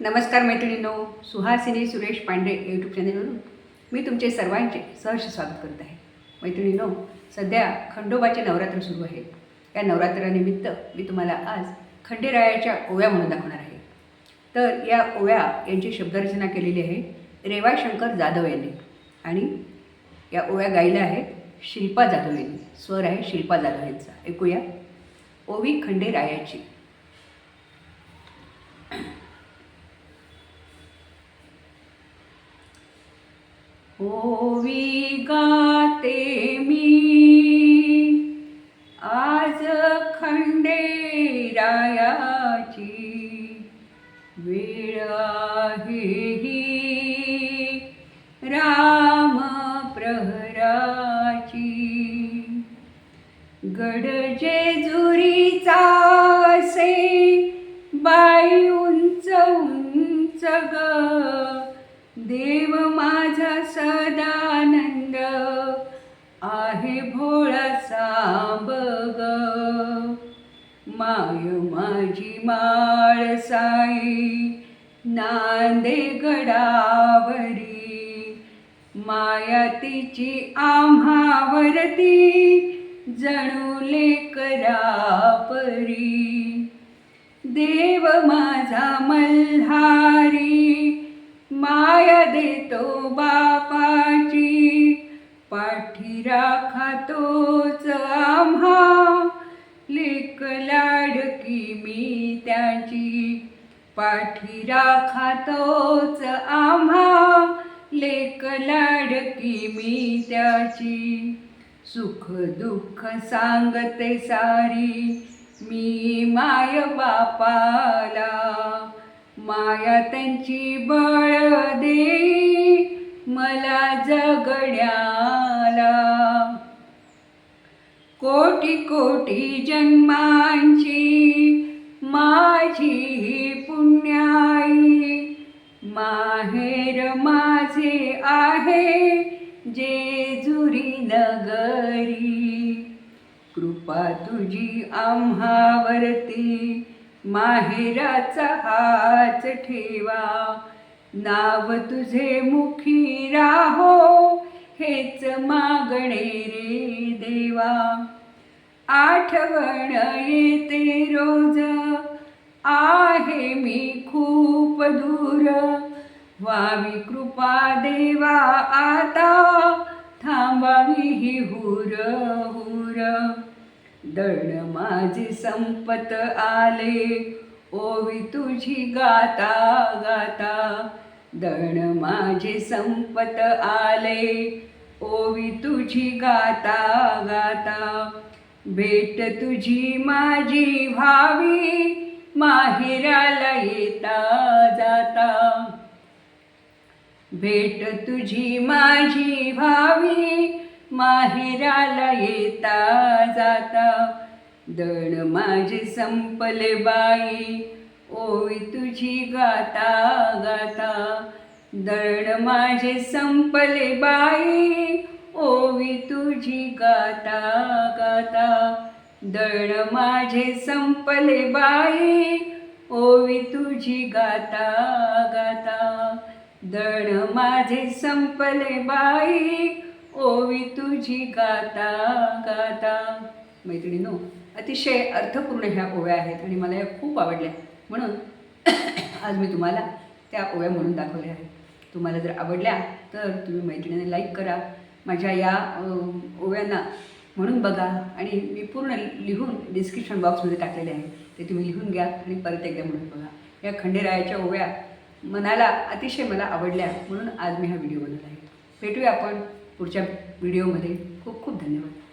नमस्कार मैत्रिणींनो सुहासिनी सुरेश पांडे यूट्यूब चॅनेलवरून मी तुमचे सर्वांचे सहर्ष स्वागत करत आहे. मैत्रिणींनो सध्या खंडोबाचे नवरात्र सुरू आहे. या नवरात्रानिमित्त मी तुम्हाला आज खंडेरायाच्या ओव्या म्हणून दाखवणार आहे. तर या ओव्या यांची शब्दरचना केलेली आहे रेवाशंकर जाधव यांनी. आणि या ओव्या गायल्या आहेत शिल्पा जाधव यांनी. स्वर आहे शिल्पा जाधव यांचा. ऐकूया. ओवी खंडेरायाची. ओवी गाते मी. आज खंडेरायाची वेळ आहे ही. राम प्रहराची गड जेजुरीचा असे बाई उंच उंच ग. देव माझा सदानंद आहे भोळासा सांबग माय माझी माळ साई नांदे गडावरी. माया तिची आम्हावरती जणू करापरी देव माझा मल्हारी माया देतो बापाची. पाठी राखातोच आम्हा. लेक लाडकी मी त्याची. पाठी राखातोच आम्हा. लेक लाडकी मी त्याची. सुख दुःख सांगते सारी मी माय बापाला. माया त्यांची बळ दे मला जगण्याला. कोटी कोटी जन्मांची माझी ही पुण्याई माहेर माझे आहे जेजुरी नगरी. कृपा तुझी आम्हावरती माहेराचा हाच ठेवा. नाव तुझे मुखी राहो हेच मागणे रे देवा. आठवण येते रोज आहे मी खूप दूर. वावी कृपा देवा आता थांबावी ही हुर हुर दळण माझे संपत आले. ओवी तुझी गाता गाता. दळण माझे संपत आले. ओवी तुझी गाता गाता. भेट तुझी माझी व्हावी. माहिराला येता जाता. भेट तुझी माझी व्हावी. माहेराला येता जाता. दण माझे संपले बाई ओवी तुझी गाता गाता. दण माझे संपले बाई ओवी तुझी गाता गाता. दण माझे संपले बाई ओवी तुझी गाता गाता. दण माझे संपले बाई ओवी तुझी गाता गाता. मैत्रिणीनो अतिशय अर्थपूर्ण ह्या ओव्या आहेत आणि मला या खूप आवडल्या. म्हणून आज मी तुम्हाला त्या ओव्या म्हणून दाखवल्या आहेत. तुम्हाला जर आवडल्या तर तुम्ही मैत्रिणीने लाईक करा. माझ्या या ओव्यांना म्हणून बघा आणि मी पूर्ण लिहून डिस्क्रिप्शन बॉक्समध्ये टाकलेले आहे ते तुम्ही लिहून घ्या आणि परत एकदा म्हणून बघा. या खंडेरायाच्या ओव्या मनाला अतिशय मला आवडल्या म्हणून आज मी हा व्हिडिओ बनवला आहे. भेटूया आपण पुढच्या व्हिडिओमध्ये खूप खूप धन्यवाद.